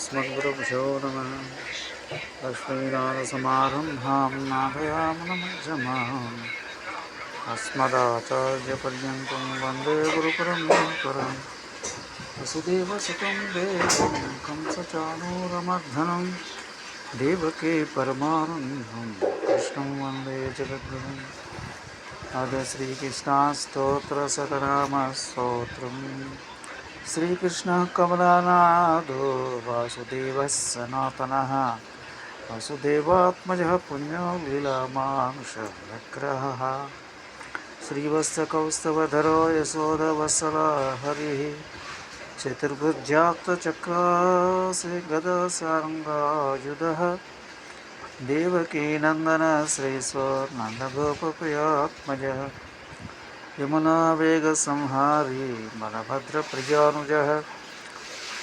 अस्मद्गुरुभ्यो नमः। लक्ष्मीनाथसमारम्भां नाथयामनमध्यमाम् अस्मदाचार्यपर्यन्तं वंदे गुरुपरम्परम्। वसुदेवसुतं देवं कंसचाणूरमर्धनं देवके परमानन्दं। कृष्णं वंदे जगद्गुरुम्। अद श्रीकृष्णः कमलानाथो वासुदेवः सनातनः वसुदेवात्मजः पुण्यो लीलामानुषविग्रहः श्रीवत्सकौस्तवधरो चतुर्भुजाक्तचक्रासि गदसारङ्गायुधः देवकीनन्दन श्रीस्वर्णन्दगोपप्रियात्मजः यमुनावेगसंहारी बलभद्रप्रियानुजः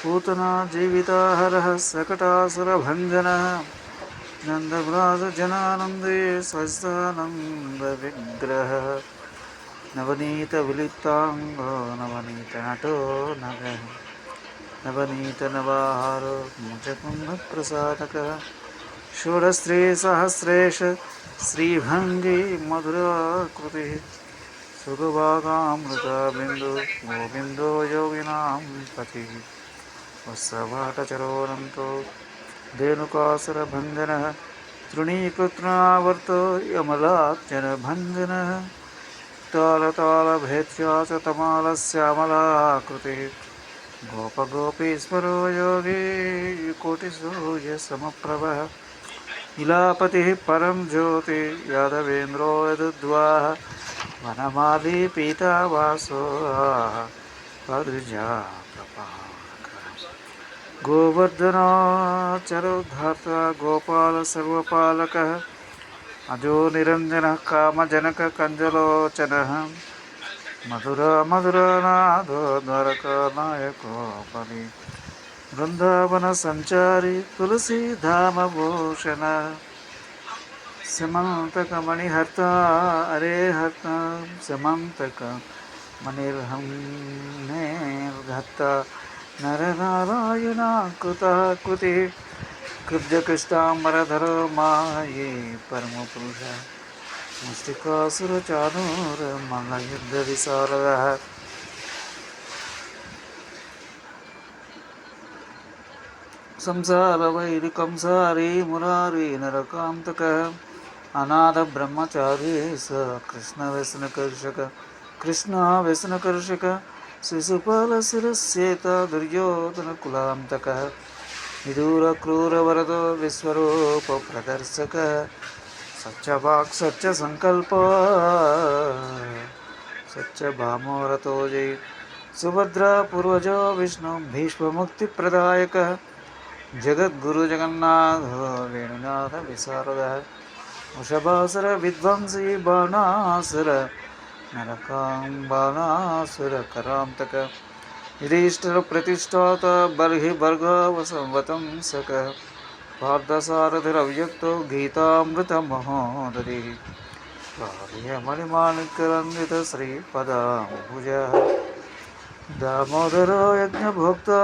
पूतना जीविताहरः सकटासुरभञ्जनः नन्दव्राजजनानन्दे स्वस्तानन्दविग्रहः नवनीतविलिप्ताङ्गो नवनीतनटो नगः। नवनीतनवाहारो मुचकुन्दप्रसादकः षोडस्त्रीसहस्रेश श्रीभङ्गी मधुराकृतिः। సుఖభాగామృత బిందు గోవిందో యోగినాం పతి వత్సభాటచరోనంతో ధేనుకాసురభంధన తృణీకృత్నావర్తో యమలాత్యనభంధన తాళతాళభేత్యా చ తమాలశ్యామలాకృతి గోపగోపీశ్వరో యోగి కోటిసూర్యసమప్రభ ఇలాపతి పరం జ్యోతి యాదవేంద్రో యదుద్వాహ వనమాది పీతావాసో. భద్రిజా గోవర్ధనో చరోద్ధాత గోపాల సర్వపాలక అజో నిరంజన కామజనక కంజలోచన. మధుర మధురనాథో ద్వారక నాయకో బలి బృందావన సంచారి తులసీధామభూషణ समन्तकमणिहर्ता अरे हर्ता समन्तक मणिर्हन्नेर्घत्ता नरनारायणाकृतः कृतिः कृब्जकृष्टाम्बरधरो माये परमपुरुष। मुष्टिकासुरचानूरमल्लयुद्धविशारदः संसारवैरिकंसारी मुरारी नरकान्तकः। अनाथब्रह्मचारी स कृष्णव्यसनकर्षक कृष्णव्यसनकर्षक शिशुपालशिरस्येत दुर्योधनकुलान्तकः विश्वरूपप्रदर्शकः, सच्चवाक् सच्चसङ्कल्प सच्चभामोरतो जयि। सुभद्रापूर्वजो विष्णु भीष्ममुक्तिप्रदायकः, जगद्गुरुजगन्नाथो वेणुनाथविशारदः वृषभासुरविध्वंसी बाणासुर नरकाम्बाणासुरकरान्तक युधिष्ठिरप्रतिष्ठात बर्हि भर्गवसंवतं सकः। पार्थसारथिरव्यक्तो गीतामृतमहोदधिः कार्यमणिमाणिक्यरन्वितश्रीपदाम्बुजः दामोदरो यज्ञभोक्ता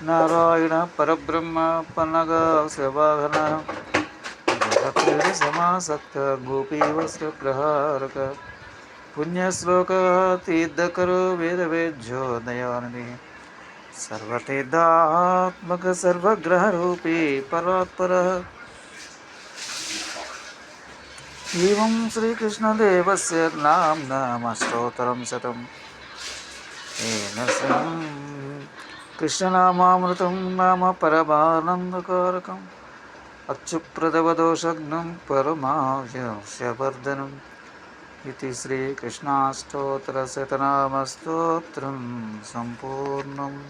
నారాయణ పరబ్రహ్మ పనగ శవాహన సమాసక్త గోపీవస్త్ర ప్రహారక పుణ్యశ్లోక తీర్థకరో వేదవేద్యో దయానిధి సర్వతీర్థాత్మక సర్వగ్రహరూపీ పరాత్పర ఏం శ్రీకృష్ణదేవస్య నామ్నామష్టోత్తరం శతం ఏన కృష్ణనామామృతం నామ పరమానందకారకం. అచ్యుప్రదవదోషగ్నం పరమావ్యవర్ధనం ఇది శ్రీకృష్ణాష్టోత్తరశతనామస్తోత్రం సంపూర్ణం.